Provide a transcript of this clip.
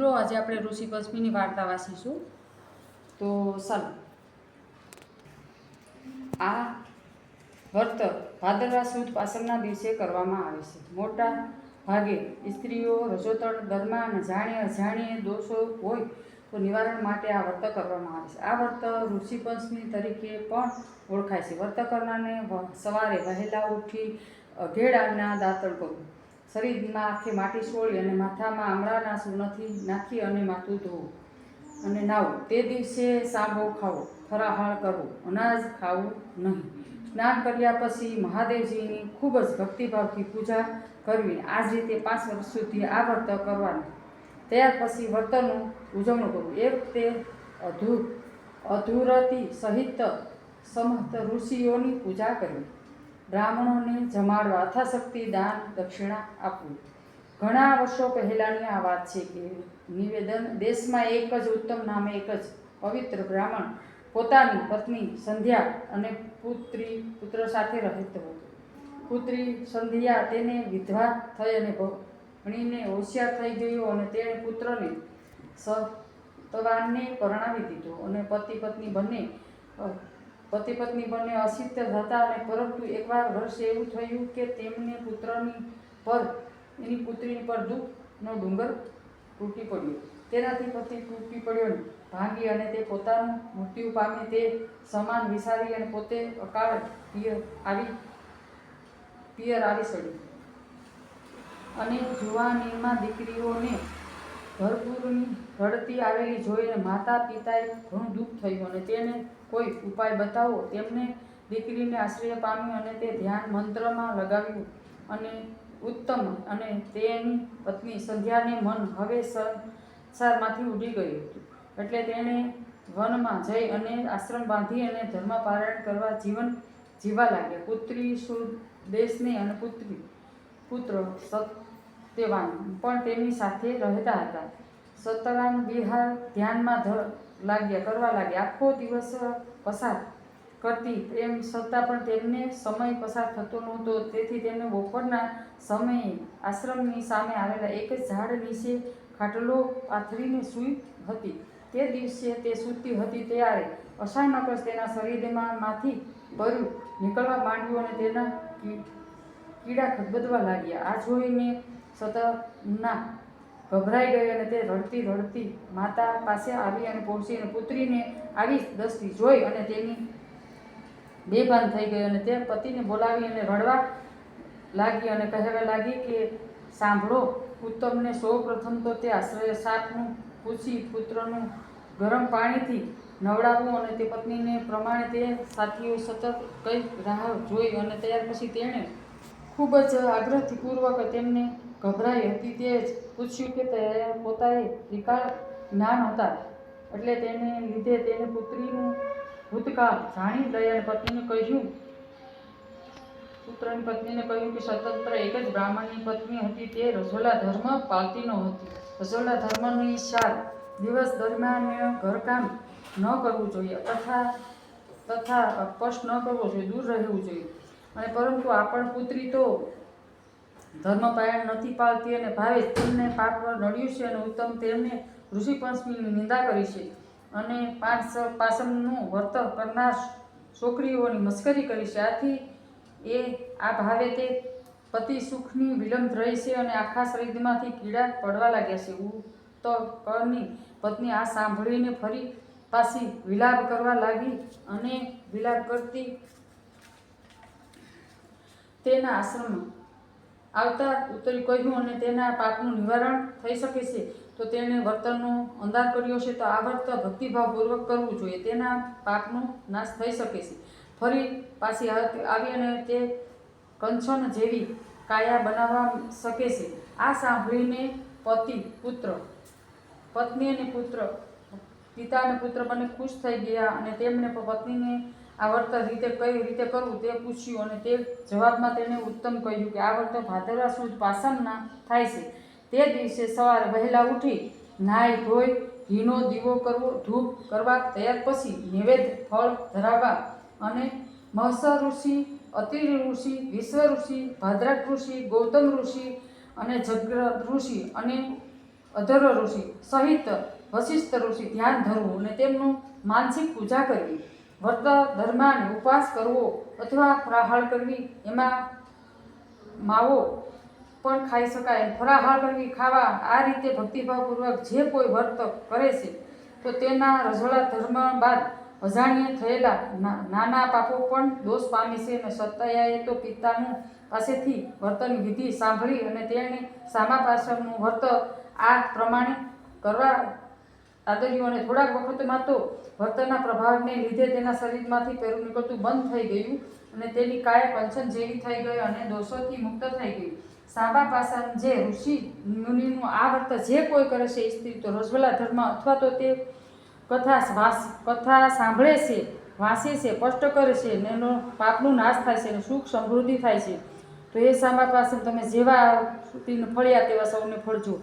મિત્રો, આજે આપણે ઋષિ પશ્મીની વાર્તા વાંચીશું. તો ચાલો. આ વર્ત ભાદરવા સુદ પાસમના દિવસે કરવામાં આવે છે. મોટા ભાગે સ્ત્રીઓ રજોતળ દરમિયાન જાણીએ અજાણીએ દોષો હોય તો નિવારણ માટે આ વર્ત કરવામાં આવે છે. આ વર્ત ઋષિ પંચમી તરીકે પણ ઓળખાય છે. વર્ત કરનારને સવારે વહેલા ઉઠી અઘેડાના દાંતણ કરવું. શરીરમાં આખી માટી સોળી અને માથામાં આમળાના સુનથી નાખી અને માથું ધોવું. અને નાવું તે દિવસે સાંભો ખાવો ફરાહાર કરવો અનાજ ખાવું નહીં. સ્નાન કર્યા પછી મહાદેવજીની ખૂબ જ ભક્તિભાવથી પૂજા કરવી. આ જ રીતે પાંચ વર્ષ સુધી આ વ્રત કરવાનું. ત્યાર પછી વ્રતનું ઉજવણું કરવું. એ વખતે અધૂ અધૂરતી સહિત સમસ્ત ઋષિઓની પૂજા કરવી. બ્રાહ્મણોને જમાડવા અથાશક્તિ દાન દક્ષિણા આપવું ઘણા વર્ષો પહેલાંની આ વાત છે કે નિવેદન દેશમાં એક જ ઉત્તમ નામે એક જ પવિત્ર બ્રાહ્મણ પોતાની પત્ની સંધ્યા અને પુત્રી પુત્ર સાથે રહેતો હતો. પુત્રી સંધ્યા તેને વિધવા થઈ અને ભણીને હોશિયાર થઈ ગયો અને તેણે પુત્રને સતવાનને પરણાવી દીધો અને પતિ પત્ની બંને પતિ પત્ની બંને અસિદ્ધ હતા અને પરંતુ એકવાર વર્ષ એવું થયું કે તેમને પુત્રની પર, એની પુત્રીની પર દુઃખનો ડુંગર તૂટી પડ્યો. તેનાથી પતિ તૂટી પડ્યો ભાંગી અને તે પોતાનું મૃત્યુ પામી તે સમાન વિસારી અને પોતે અકાળ પિયર આવી પિયર આવી સડી અને જુવાનીમાં દીકરીઓને ભરપૂરની રડતી આવેલી જોઈને માતા પિતાએ ઘણું દુઃખ થયું અને તેને કોઈ ઉપાય બતાવો? તેમને દીકરીને આશ્રય પામ્યું અને તે ધ્યાન મંત્રમાં લગાવ્યું અને ઉત્તમ અને તેની પત્ની સંધ્યાને મન હવે સંસારમાંથી ઉડી ગયું હતું. એટલે તેણે વનમાં જઈ અને આશ્રમ બાંધી અને ધર્મ પારાયણ કરવા જીવન જીવા લાગ્યા. પુત્રી સુદેશને અને પુત્રી, પુત્ર સત્યવાન પણ તેની સાથે રહેતા હતા. સતરામ બિહાર ધ્યાનમાં લાગ્યા, કરવા લાગ્યા. આખો દિવસ પસાર કરતી. એમ છતાં પણ તેમને સમય પસાર થતો નહોતો. તેથી તેમને બપોરના સમયે આશ્રમની સામે આવેલા એક જ ઝાડ નીચે ખાટલો પાથરીને સૂઈ હતી. તે દિવસે તે સૂતી હતી ત્યારે અચાનક જ તેના શરીરમાંથી માંથી બરું નીકળવા માંડ્યું અને તેના કીડા ખદબદવા લાગ્યા. આ જોઈને સતના ગભરાઈ ગઈ અને તે રડતી રડતી માતા પાસે આવી અને પહોંચી અને પુત્રીને આવી દસતી જોઈ અને તેની બેભાન થઈ ગઈ અને તે પતિને બોલાવી અને રડવા લાગી અને કહેવા લાગી કે, સાંભળો ઉત્તમને સૌ પ્રથમ તો તે આશ્રય સાપનું પૂછી પુત્રનું ગરમ પાણીથી નવડાવવું અને તે પત્નીને પ્રમાણે તે સાથીઓ સતત કઈ રાહ જોઈ અને ત્યાર પછી તેણે ખૂબ જ આગ્રહથી તેમને ગભરાઈ હતી. તે જ પૂછ્યું કે તે પોતાએ ત્રિકાળ જ્ઞાન હતા એટલે તેને લીધે તેને પુત્રીનું ભૂતકાળ જાણી દયાળ પત્નીને કહ્યું. પુત્રની પત્નીને કહ્યું કે સ્વતંત્ર એક જ બ્રાહ્મણની પત્ની હતી, તે રસોલા ધર્મ પાલતી ન હતી. રસોલા ધર્મની સાર દિવસ દરમિયાન ઘરકામ ન કરવું જોઈએ તથા તથા અપશ ન કરવો જોઈએ, દૂર રહેવું જોઈએ. અને પરંતુ આપણ પુત્રી તો ધર્મપાયણ નથી પાળતી અને ભાવે તેમને પાપ નડ્યું છે અને ઉત્તમ તેમને ઋષિ પંચમીની નિંદા કરી છે. અને પાંચ પાસમનું વર્તન કરનાર છોકરીઓની મસ્કરી કરી છે. આથી એ આ ભાવે તે પતિ સુખની વિલંબ રહી છે અને આખા શરીરમાંથી કીડા પડવા લાગ્યા છે. તો કરની પત્ની આ સાંભળીને ફરી પાછી વિલાપ કરવા લાગી અને વિલાપ કરતી તેના આશ્રમમાં આવતા ઉત્તરી કહ્યું અને તેના પાપનું નિવારણ થઈ શકે છે, તો તેણે વર્તનનો અંદાજ કર્યો છે, તો આ વર્ત ભક્તિભાવપૂર્વક કરવું જોઈએ. તેના પાપનો નાશ થઈ શકે છે. ફરી પાછી આવી અને તે કંચન જેવી કાયા બનાવવા શકે છે. આ સાંભળીને પતિ, પુત્ર, પત્ની અને પુત્ર, પિતા અને પુત્ર બંને ખુશ થઈ ગયા અને તેમણે પત્નીને આ રીતે કઈ રીતે કરવું તે પૂછ્યું અને તે જવાબમાં તેણે ઉત્તમ કહ્યું કે આ ભાદરવા સુદ પાસમના થાય છે. તે દિવસે સવારે વહેલા ઉઠી નાહી ધોઈ ઘીનો દીવો કરવો, ધૂપ કરવા તૈયાર પછી નૈવેદ્ય ફળ ધરાવવા અને મહસર ઋષિ, અતિર ઋષિ, વિશ્વ ઋષિ, ભાદ્રક ઋષિ, ગૌતમ ઋષિ અને જગ્ર ઋષિ અને અધર્વ ઋષિ સહિત વશિષ્ઠ ઋષિ ધ્યાન ધરવું અને તેમનું માનસિક પૂજા કરવી. વ્રત ધર્માને ઉપવાસ કરવો અથવા ફરાહાળ કરવી, એમાં માવો પણ ખાઈ શકાય. ફરાહાળ કરવી, ખાવા, આ રીતે ભક્તિભાવપૂર્વક જે કોઈ વર્ત કરે છે, તો તેના રજોડા ધર્મ બાદ અજાણ્ય થયેલા નાના પાપો પણ દોષ પામે છે અને સત્તાયાએ તો પિતાનું પાસેથી વર્તન વિધિ સાંભળી અને તેણે સામા પાછળનું વર્ત આ પ્રમાણે કરવા આદર્યું થોડાક વખતમાં તો વર્તનના પ્રભાવને લીધે તેના શરીરમાંથી પેરું નીકળતું બંધ થઈ ગયું અને તેની કાયા કંચન જેવી થઈ ગઈ અને દોષોથી મુક્ત થઈ ગઈ. સાબા પાસા જે ઋષિ મુનિનું આ વર્ત જે કોઈ કરે છે એ સ્ત્રી તો રજવલા ધર્મ અથવા તો તે કથા વાસ, કથા સાંભળે છે વાંચે છે સ્પષ્ટ કરે છે અને એનો પાપનું નાશ થાય છે અને સુખ સમૃદ્ધિ થાય છે. તો એ સામા પાસે તમે જેવા ફળ્યા તેવા સૌને ફળજો.